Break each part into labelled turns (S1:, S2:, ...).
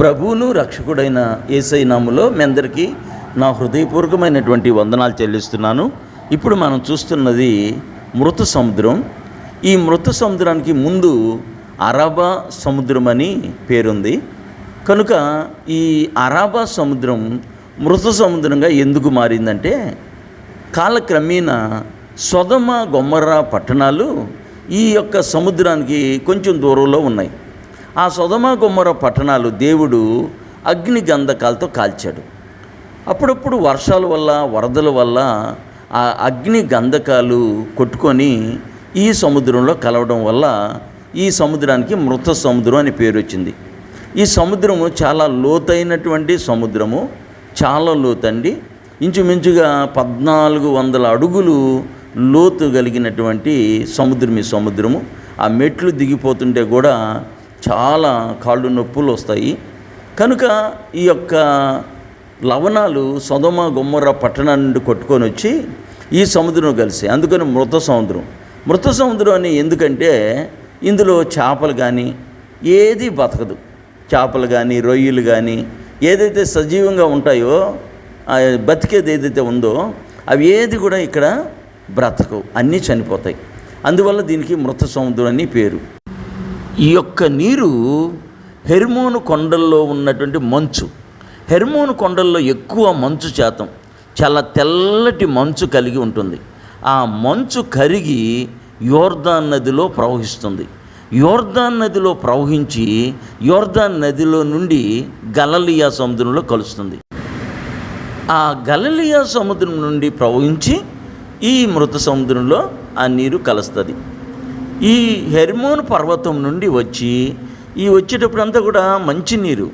S1: ప్రభువును రక్షకుడైన ఏసై నాములో మీ అందరికీ నా హృదయపూర్వకమైనటువంటి వందనాలు చెల్లిస్తున్నాను. ఇప్పుడు మనం చూస్తున్నది మృత సముద్రం. ఈ మృత సముద్రానికి ముందు అరాబా సముద్రం అని పేరుంది. కనుక ఈ అరాబా సముద్రం మృత సముద్రంగా ఎందుకు మారిందంటే కాలక్రమేణా సొదమ గొమ్మర పట్టణాలు ఈ యొక్క సముద్రానికి కొంచెం దూరంలో ఉన్నాయి. ఆ సుధమ గుమ్మర పట్టణాలు దేవుడు అగ్ని గంధకాలతో కాల్చాడు. అప్పుడప్పుడు వర్షాల వల్ల వరదల వల్ల ఆ అగ్ని గంధకాలు కొట్టుకొని ఈ సముద్రంలో కలవడం వల్ల ఈ సముద్రానికి మృత సముద్రం అని పేరు వచ్చింది. ఈ సముద్రము చాలా లోతైనటువంటి సముద్రము చాలా లోతండి. ఇంచుమించుగా పద్నాలుగు వందల అడుగులు లోతు కలిగినటువంటి సముద్రం ఈ సముద్రము. ఆ మెట్లు దిగిపోతుంటే కూడా చాలా కాళ్ళు నొప్పులు వస్తాయి. కనుక ఈ యొక్క లవణాలు సొదమ గుమ్మర పట్టణం నుండి కొట్టుకొని వచ్చి ఈ సముద్రం కలిసి అందుకని మృత సముద్రం. మృత సముద్రం అని ఎందుకంటే ఇందులో చేపలు కానీ ఏది బతకదు. చేపలు కానీ రొయ్యలు కానీ ఏదైతే సజీవంగా ఉంటాయో బతికేది ఏదైతే ఉందో అవి ఏది కూడా ఇక్కడ బ్రతకవు. అన్నీ చనిపోతాయి. అందువల్ల దీనికి మృత సముద్రం అని పేరు. ఈ యొక్క నీరు హెర్మోను కొండల్లో ఉన్నటువంటి మంచు. హెర్మోను కొండల్లో ఎక్కువ మంచు శాతం చాలా తెల్లటి మంచు కలిగి ఉంటుంది. ఆ మంచు కరిగి యోర్దాన్ నదిలో ప్రవహిస్తుంది. యోర్దాన్ నదిలో ప్రవహించి యోర్దాన్ నదిలో నుండి గలలియా సముద్రంలో కలుస్తుంది. ఆ గలలియా సముద్రం నుండి ప్రవహించి ఈ మృత సముద్రంలో ఆ నీరు కలుస్తుంది. ఈ హెర్మోన్ పర్వతం నుండి వచ్చి ఈ వచ్చేటప్పుడంతా కూడా మంచినీరు.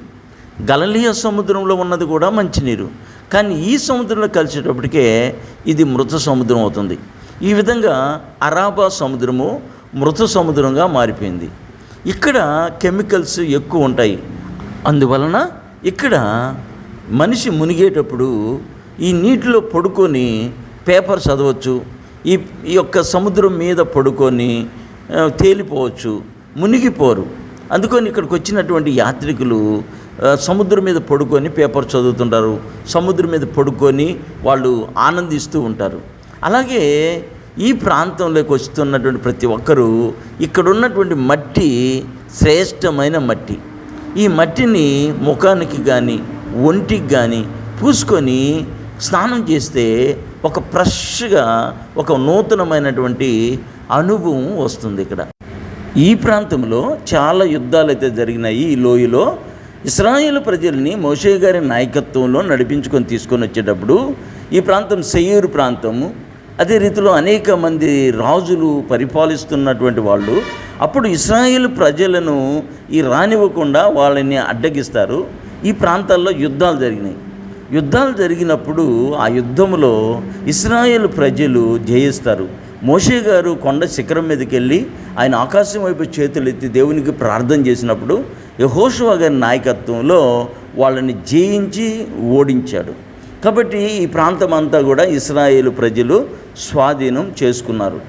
S1: గలలియా సముద్రంలో ఉన్నది కూడా మంచినీరు. కానీ ఈ సముద్రంలో కలిసేటప్పటికే ఇది మృత సముద్రం అవుతుంది. ఈ విధంగా అరాబా సముద్రము మృత సముద్రంగా మారిపోయింది. ఇక్కడ కెమికల్స్ ఎక్కువ ఉంటాయి. అందువలన ఇక్కడ మనిషి మునిగేటప్పుడు ఈ నీటిలో పడుకొని పేపర్ చదవచ్చు. ఈ ఈ యొక్క సముద్రం మీద పడుకొని తేలిపోవచ్చు మునిగిపోరు. అందుకని ఇక్కడికి వచ్చినటువంటి యాత్రికులు సముద్రం మీద పడుకొని పేపర్ చదువుతుంటారు. సముద్రం మీద పడుకొని వాళ్ళు ఆనందిస్తూ ఉంటారు. అలాగే ఈ ప్రాంతంలోకి వస్తున్నటువంటి ప్రతి ఒక్కరూ ఇక్కడ ఉన్నటువంటి మట్టి శ్రేష్టమైన మట్టి. ఈ మట్టిని ముఖానికి కానీ ఒంటికి కానీ పూసుకొని స్నానం చేస్తే ఒక ఫ్రెష్గా ఒక నూతనమైనటువంటి అనుభవం వస్తుంది ఇక్కడ. ఈ ప్రాంతంలో చాలా యుద్ధాలు అయితే జరిగినాయి ఈ లోయలో. ఇస్రాయేల్ ప్రజల్ని మోషే గారి నాయకత్వంలో నడిపించుకొని తీసుకొని వచ్చేటప్పుడు ఈ ప్రాంతం సెయ్యూరు ప్రాంతము అదే రీతిలో అనేక మంది రాజులు పరిపాలిస్తున్నటువంటి వాళ్ళు అప్పుడు ఇస్రాయేల్ ప్రజలను ఈ రానివ్వకుండా వాళ్ళని అడ్డగిస్తారు. ఈ ప్రాంతాల్లో యుద్ధాలు జరిగినాయి. యుద్ధాలు జరిగినప్పుడు ఆ యుద్ధంలో ఇస్రాయేల్ ప్రజలు జయిస్తారు. మోషే గారు కొండ శిఖరం మీదకి వెళ్ళి ఆయన ఆకాశం వైపు చేతులు ఎత్తి దేవునికి ప్రార్థన చేసినప్పుడు యహోషువా గారి నాయకత్వంలో వాళ్ళని జయించి ఓడించాడు. కాబట్టి ఈ ప్రాంతం అంతా కూడా ఇస్రాయేల్ ప్రజలు స్వాధీనం చేసుకున్నారు.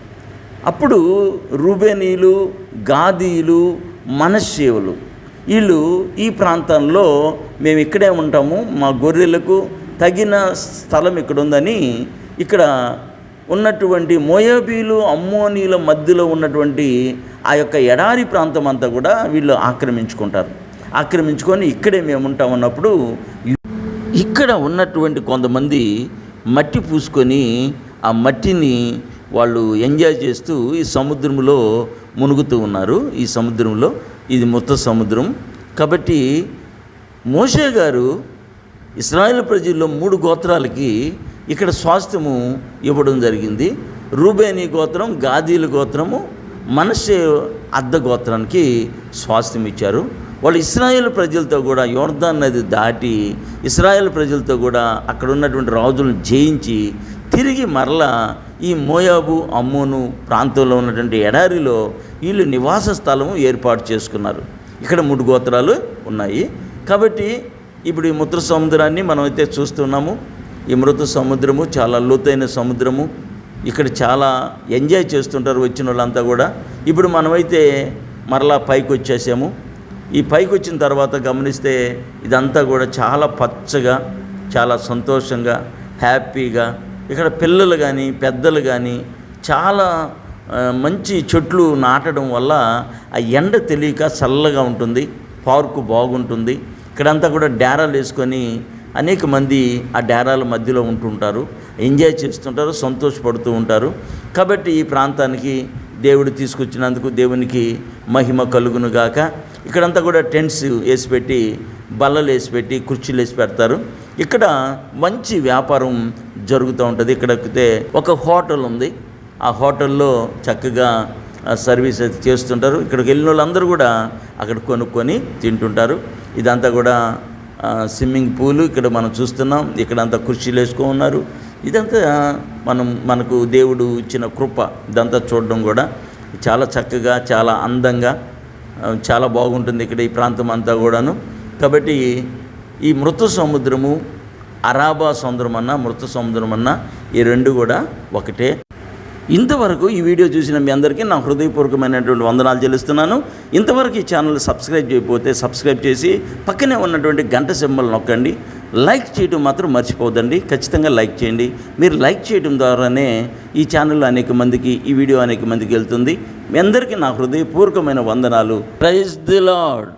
S1: అప్పుడు రూబేనీలు గాదీలు మనశ్శేవులు వీళ్ళు ఈ ప్రాంతంలో మేము ఇక్కడే ఉంటాము మా గొర్రెలకు తగిన స్థలం ఇక్కడ ఉందని ఇక్కడ ఉన్నటువంటి మోయాబీలు అమ్మోనీల మధ్యలో ఉన్నటువంటి ఆ యొక్క ఎడారి ప్రాంతం అంతా కూడా వీళ్ళు ఆక్రమించుకుంటారు. ఆక్రమించుకొని ఇక్కడే మేము ఉంటాం అన్నప్పుడు ఇక్కడ ఉన్నటువంటి కొంతమంది మట్టి పూసుకొని ఆ మట్టిని వాళ్ళు ఎంజాయ్ చేస్తూ ఈ సముద్రంలో మునుగుతూ ఉన్నారు. ఈ సముద్రంలో ఇది మొత్త సముద్రం. కాబట్టి మోషే గారు ఇస్రాయేల్ ప్రజల్లో మూడు గోత్రాలకి ఇక్కడ స్వాస్థ్యము ఇవ్వడం జరిగింది. రూబేని గోత్రం గాదీల గోత్రము మనషే అద్ద గోత్రానికి స్వాస్థ్యం ఇచ్చారు. వాళ్ళు ఇస్రాయేల్ ప్రజలతో కూడా యోర్దాన్ నది దాటి ఇస్రాయేల్ ప్రజలతో కూడా అక్కడ ఉన్నటువంటి రాజులను జయించి తిరిగి మరలా ఈ మోయాబు అమ్మోను ప్రాంతంలో ఉన్నటువంటి ఎడారిలో వీళ్ళు నివాస స్థలం ఏర్పాటు చేసుకున్నారు. ఇక్కడ మూడు గోత్రాలు ఉన్నాయి. కాబట్టి ఇప్పుడు ఈ మృత సముద్రాన్ని మనమైతే చూస్తున్నాము. ఈ మృత సముద్రము చాలా లోతైన సముద్రము. ఇక్కడ చాలా ఎంజాయ్ చేస్తుంటారు వచ్చిన వాళ్ళంతా కూడా. ఇప్పుడు మనమైతే మరలా పైకి వచ్చేసాము. ఈ పైకి వచ్చిన తర్వాత గమనిస్తే ఇదంతా కూడా చాలా పచ్చగా చాలా సంతోషంగా హ్యాపీగా ఇక్కడ పిల్లలు కానీ పెద్దలు కానీ చాలా మంచి చెట్లు నాటడం వల్ల ఆ ఎండ తెలియక చల్లగా ఉంటుంది పార్కు బాగుంటుంది. ఇక్కడంతా కూడా డేరాలు వేసుకొని అనేక మంది ఆ డేరాల మధ్యలో ఉంటుంటారు. ఎంజాయ్ చేస్తుంటారు సంతోషపడుతూ ఉంటారు. కాబట్టి ఈ ప్రాంతానికి దేవుడు తీసుకొచ్చినందుకు దేవునికి మహిమ కలుగును గాక. ఇక్కడంతా కూడా టెంట్స్ వేసి పెట్టి బల్లలు వేసి పెట్టి కుర్చీలు వేసి పెడతారు. ఇక్కడ మంచి వ్యాపారం జరుగుతూ ఉంటుంది. ఇక్కడైతే ఒక హోటల్ ఉంది. ఆ హోటల్లో చక్కగా సర్వీస్ అయితే చేస్తుంటారు. ఇక్కడికి వెళ్ళిన వాళ్ళందరూ కూడా అక్కడ కొనుక్కొని తింటుంటారు. ఇదంతా కూడా స్విమ్మింగ్ పూలు ఇక్కడ మనం చూస్తున్నాం. ఇక్కడ అంతా కుర్చీలు వేసుకొని ఉన్నారు. ఇదంతా మనం మనకు దేవుడు ఇచ్చిన కృప. ఇదంతా చూడడం కూడా చాలా చక్కగా చాలా అందంగా చాలా బాగుంటుంది ఇక్కడ ఈ ప్రాంతం అంతా కూడాను. కాబట్టి ఈ మృత సముద్రము అరాబా సముద్రం అన్న మృత సముద్రం అన్న ఈ రెండు కూడా ఒకటే. ఇంతవరకు ఈ వీడియో చూసిన మీ అందరికీ నా హృదయపూర్వకమైనటువంటి వందనాలు చెల్లిస్తున్నాను. ఇంతవరకు ఈ ఛానల్ సబ్స్క్రైబ్ చేయకపోతే సబ్స్క్రైబ్ చేసి పక్కనే ఉన్నటువంటి గంట సింబల్ నొక్కండి. లైక్ చేయడం మాత్రం మర్చిపోదండి ఖచ్చితంగా లైక్ చేయండి. మీరు లైక్ చేయడం ద్వారానే ఈ ఛానల్ అనేక మందికి ఈ వీడియో అనేక మందికి వెళ్తుంది. మీ అందరికీ నా హృదయపూర్వకమైన వందనాలు. Praise the lord